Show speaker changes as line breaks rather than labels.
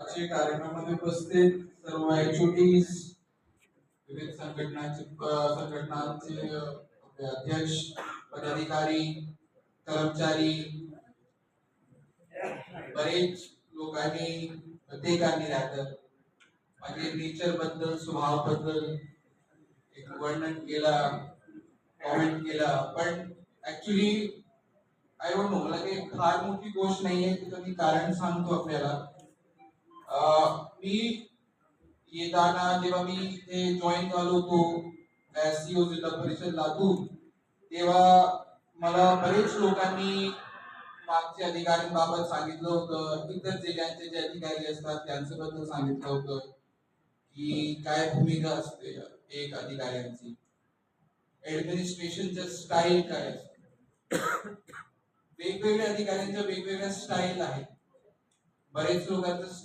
आजच्या कार्यक्रमामध्ये उपस्थित सर्व एचओटीज विविध संघटनांचे संघटनांचे अध्यक्ष पदाधिकारी कर्मचारी बरेच लोकांनी प्रत्येकाने राहतात माझे नेचरबद्दल स्वभावबद्दल एक वर्णन केला कॉमेंट केला पण ऍक्च्युली आय डोंट नो मला काही फार मोठी गोष्ट नाहीये तिथं मी कारण सांगतो आपल्याला. मी येताना जेव्हा मी इथे जॉईन झालो होतो सीओ जिल्हा परिषद लातूर तेव्हा मला बरेच लोकांनी मागचे अधिकाऱ्यांबाबत सांगितलं होतं इतर जिल्ह्यांचे जे अधिकारी असतात त्यांच्याबद्दल सांगितलं होतं की काय भूमिका असते एक अधिकाऱ्यांची. ऍडमिनिस्ट्रेशनचं स्टाईल काय असते? वेगवेगळ्या अधिकाऱ्यांच्या वेगवेगळ्या स्टाईल आहेत. बरेच लोकांचं